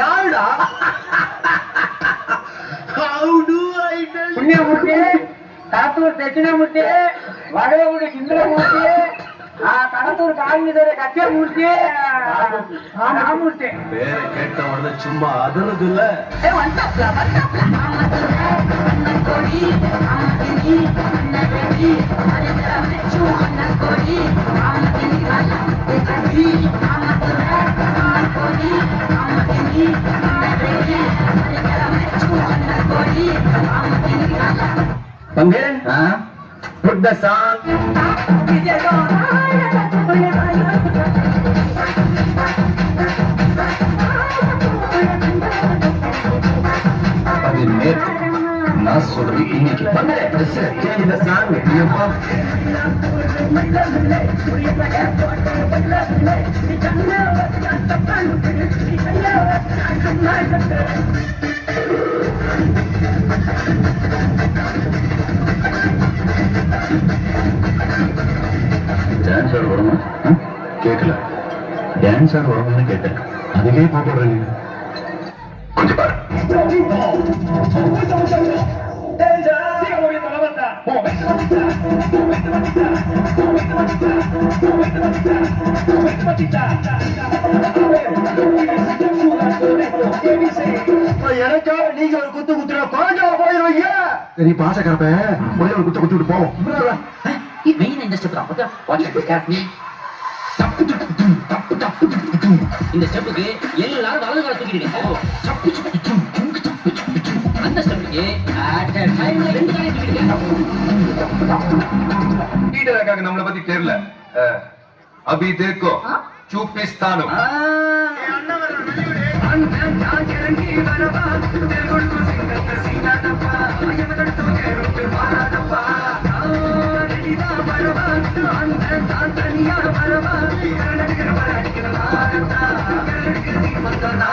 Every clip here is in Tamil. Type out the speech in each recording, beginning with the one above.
யாருடா? How do I tell Punniyamoorthy Thathur Dakshinamoorthy Vadakudi Sundaramoorthy ஆ, கடத்தூர் காங்கிதோட கச்சமூர்த்தி ராமூர்த்தி பேரை கேட்ட உடனே சும்மா அதறது இல்ல. தம்பி புட் த சாங். நான் சொல்றது இன்னைக்கு. சேஞ்ச் த சாங் எப்பா கேட்கல டான்ஸ் ஆட வருமான்னு கேட்டேன். அதுக்கே போட்டுடுறீங்க கொஞ்சம் பாரு. எனக்காக நீங்க ஒரு குத்து குத்துற குறைஞ்சா போயிருவீங்க? சரி பாசக்கரப்ப ஒரே ஒரு குத்து குத்துட்டு போவோம். மெயின் இந்த இந்த ஸ்டெப்புக்கு எல்லாரும் வலது கால தூக்கிடுங்க. சப்பு சப்பு டும், டும், சப்பு சப்பு டும். அந்த ஸ்டெப்புக்கு அட் a time ல ரெண்டு காலையும் தூக்கிடுங்க லீடருக்காக நம்மளை பத்தி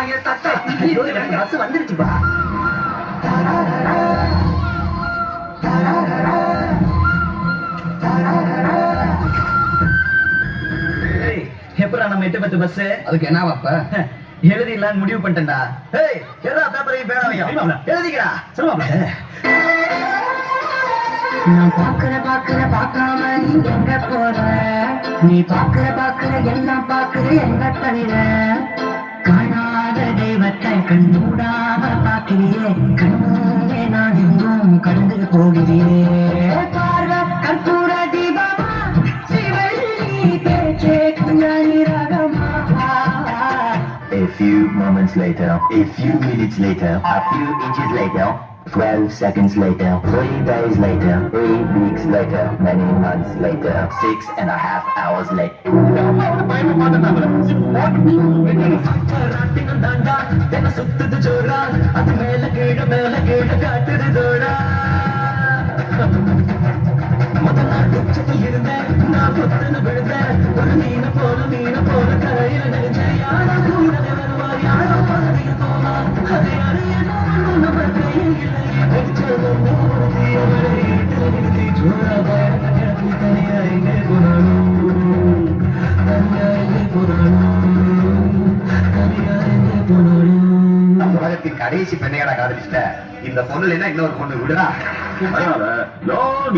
தெரியல அஹ், அபி தேக்கோ சூப்பிஸ்தானு பஸ் வந்துருச்சுப்பா எப்படா நம்ம எட்டு பத்து பஸ் அதுக்கு என்ன வாப்ப? எழுதிடலான்னு முடிவு பண்ணிட்டேன்டா. ஏய் எல்லா பேப்பரையும் பேராவையும் எழுதிக்கிறா சொல்லுவாப்ல. நான் பாக்குற பாக்குற பார்க்காம நீ எங்க போற? நீ பாக்குற பாக்குற எல்லாம் பாக்குற எங்க தவிர? காணாத தெய்வத்தை கண் மூடாம பாக்கிறியே கண்ணே நான் எங்கும் கடந்து போகிறே பார்வை கற்பூர தீபமா? சிவள்ளி பேச்சே குஞ்சாணி ராகமா? A few moments later, a few minutes later, a few inches later, 12 seconds later, 3 days later, 3 weeks later, many months later, 6 and a half hours later. ராட்டினம் தாண்டா அது மேல கீழ மேல கீழ காட்டுது தோடா முதல் நாள் இருந்தேன் நான் பொத்துன்னு விழுந்தேன் ஒரு மீன போல மீன போல உலகத்தின் கடைசி பெண்ணையடா காதலிச்சிட்ட. இந்த பொண்ணு இல்லைன்னா இன்னொரு பொண்ணு? விடுறா அதனால லாங்